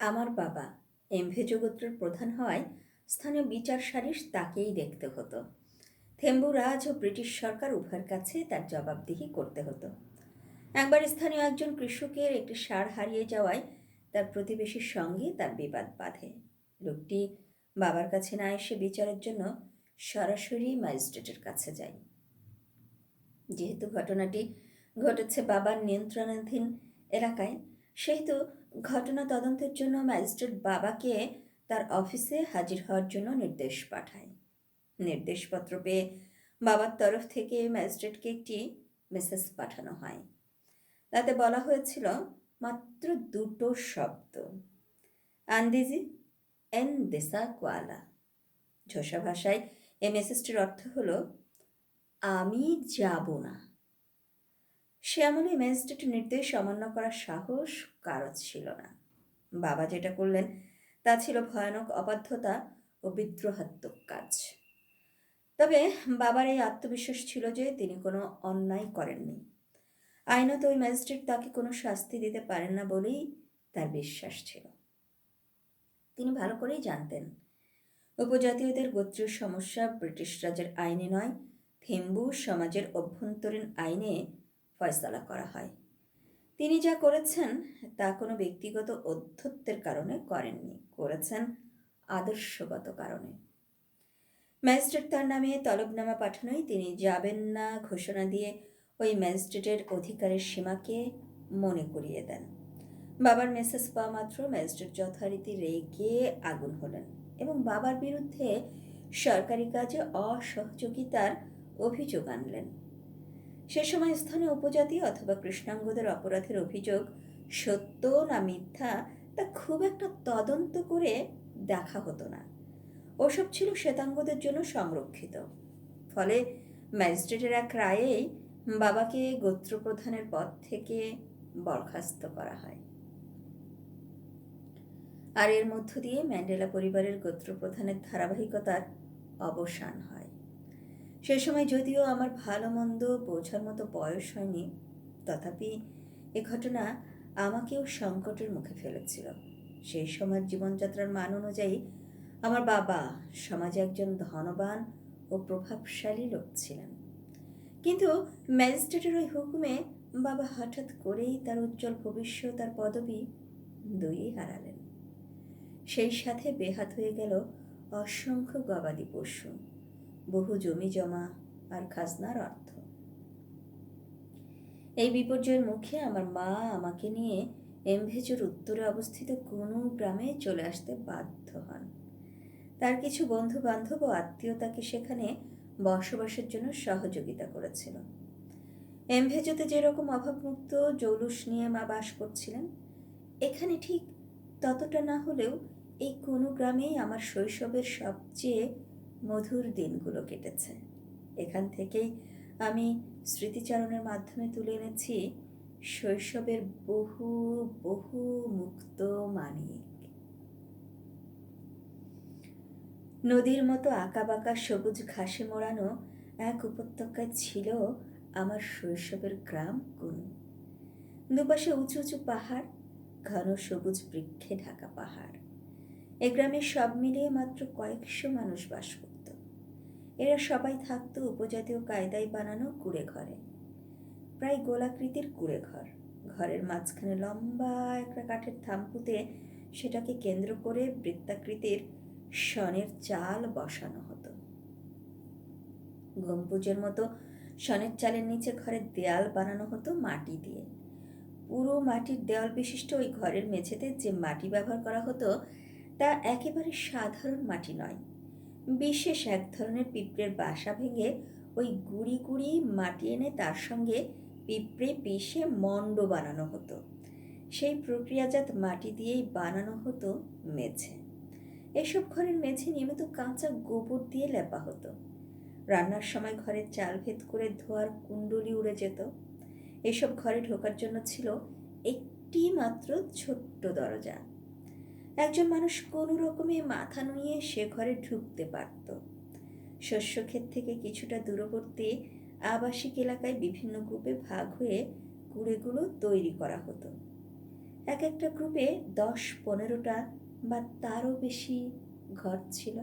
আমার বাবা এমভেজ গোত্রের প্রধান হওয়ায় স্থানীয় বিচার সালিশ তাকেই দেখতে হতো। থেম্বু রাজ ও ব্রিটিশ সরকার উভয়ের কাছে তার জবাবদিহি করতে হতো। একবার স্থানীয় একজন কৃষকের একটি সার হারিয়ে যাওয়ায় তার প্রতিবেশীর সঙ্গে তার বিবাদ বাঁধে। লোকটি বাবার কাছে না এসে বিচারের জন্য সরাসরি ম্যাজিস্ট্রেটের কাছে যায়। যেহেতু ঘটনাটি ঘটেছে বাবার নিয়ন্ত্রণাধীন এলাকায় সেহেতু ঘটনা তদন্তের জন্য ম্যাজিস্ট্রেট বাবাকে তার অফিসে হাজির হওয়ার জন্য নির্দেশ পাঠায়। নির্দেশপত্র পেয়ে বাবার তরফ থেকে ম্যাজিস্ট্রেটকে একটি মেসেজ পাঠানো হয়। তাতে বলা হয়েছিল, মাত্র দুটো শব্দ। আন্দিজি এন দেসা কোয়ালা। ঝোসা ভাষায় এই মেসেজটির অর্থ হলো, আমি যাব না। সে আমলে ম্যাজিস্ট্রেটের নির্দেশ অমান্য করার সাহস কারও ছিল না। বাবা যেটা করলেন, তা ছিল ভয়ানক অবাধ্যতা ও বিদ্রোহাত্মক কাজ। তবে বাবার এই আত্মবিশ্বাস ছিল যে তিনি কোনো অন্যায় করেননি। আইনত ওই ম্যাজিস্ট্রেট তাকে কোনো শাস্তি দিতে পারেন না বলেই তার বিশ্বাস ছিল। তিনি ভালো করেই জানতেন, উপজাতীয়দের গোত্রীয় সমস্যা ব্রিটিশ রাজের আইনে নয় থেম্বু সমাজের অভ্যন্তরীণ আইনে ফয়সালা করা হয়। তিনি যা করেছেন, তা কোনো ব্যক্তিগত অধ্যত্বের কারণে করেননি, করেছেন আদর্শগত কারণে। ম্যাজিস্ট্রেট তার নামে তলবনামা পাঠানোয় তিনি যাবেন না ঘোষণা দিয়ে ওই ম্যাজিস্ট্রেটের অধিকারের সীমাকে মনে করিয়ে দেন। বাবার মেসেজ পাওয়া মাত্র ম্যাজিস্ট্রেট যথারীতি রেগে আগুন হলেন এবং বাবার বিরুদ্ধে সরকারি কাজে অসহযোগিতার অভিযোগ আনলেন। সে সময় স্থানীয় উপজাতি অথবা কৃষ্ণাঙ্গদের অপরাধের অভিযোগ সত্য না মিথ্যা তা খুব একটা তদন্ত করে দেখা হতো না। ওসব ছিল শ্বেতাঙ্গদের জন্য সংরক্ষিত। ফলে ম্যাজিস্ট্রেটের এক রায়েই বাবাকে গোত্রপ্রধানের পদ থেকে বরখাস্ত করা হয়। আর এর মধ্য দিয়ে ম্যান্ডেলা পরিবারের গোত্রপ্রধানের ধারাবাহিকতার অবসান হয়। সে সময় যদিও আমার ভালো মন্দ বোঝার মতো বয়স হয়নি, তথাপি এ ঘটনা আমাকেও সংকটের মুখে ফেলেছিল। সেই সময়ের জীবনযাত্রার মান অনুযায়ী আমার বাবা সমাজে একজন ধনবান ও প্রভাবশালী লোক ছিলেন। কিন্তু ম্যাজিস্ট্রেটের ওই হুকুমে বাবা হঠাৎ করেই তার উজ্জ্বল ভবিষ্যৎ আর পদবি দুই হারালেন। সেই সাথে বেহাত হয়ে গেল অসংখ্য গবাদি পশু। বহু জমি জমা আর খাজনার অর্থ। এই বিপর্যয়ের মুখে আমার মা আমাকে নিয়ে এমভেজের উত্তরে অবস্থিত কোনো গ্রামে চলে আসতে বাধ্য হন। তার কিছু বন্ধু বান্ধব ও আত্মীয় তাকে সেখানে বসবাসের জন্য সহযোগিতা করেছিল। এমভেজতে যেরকম অভাবমুক্ত জৌলুস নিয়ে মা বাস করছিলেন, এখানে ঠিক ততটা না হলেও এই কোনো গ্রামেই আমার শৈশবের সবচেয়ে মধুর দিনগুলো কেটেছে। এখান থেকেই আমি স্মৃতিচারণের মাধ্যমে তুলে এনেছি শৈশবের বহু বহু মুক্ত মানিক। নদীর মতো আঁকাবাঁকা সবুজ ঘাসে মোড়ানো এক উপত্যকায় ছিল আমার শৈশবের গ্রাম কুন। দুপাশে উঁচু উঁচু পাহাড়, ঘন সবুজ বৃক্ষে ঢাকা পাহাড়। এ গ্রামে সব মিলিয়ে মাত্র কয়েকশো মানুষ বাস করত এরা সবাই থাকতো উপজাতীয় কায়দায় বানানো কুড়ে ঘরে। প্রায় গোলাকৃতির কুড়ে ঘর। ঘরের মাঝখানে লম্বা একটা কাঠের থাম্পুতে সেটাকে কেন্দ্র করে বৃত্তাকৃতির শনের চাল বসানো হতো। গম্বুজের মতো শনের চালের নিচে ঘরের দেয়াল বানানো হতো মাটি দিয়ে। পুরো মাটির দেওয়াল বিশিষ্ট ওই ঘরের মেঝেতে যে মাটি ব্যবহার করা হতো তা একেবারে সাধারণ মাটি নয়। বিশেষ এক ধরনের পিঁপড়ের বাসা ভেঙে ওই গুড়ি গুড়ি মাটি এনে তার সঙ্গে পিঁপড়ে পিষে মণ্ড বানানো হতো। সেই প্রক্রিয়াজাত মাটি দিয়েই বানানো হতো মেঝে। এসব ঘরের মেঝে নিয়মিত কাঁচা গোবর দিয়ে লেপা হতো। রান্নার সময় ঘরের চাল ভেদ করে ধোয়ার কুণ্ডলি উড়ে যেত। এসব ঘরে ঢোকার জন্য ছিল একটি মাত্র ছোট্ট দরজা। একজন মানুষ কোনো রকমে মাথা নুয়ে সে ঘরে ঢুকতে পারত। শস্যক্ষেত থেকে কিছুটা দূরবর্তী আবাসিক এলাকায় বিভিন্ন গ্রুপে ভাগ হয়ে কুড়েগুলো তৈরি করা হতো। এক একটা গ্রুপে দশ পনেরোটা বা তারও বেশি ঘর ছিল।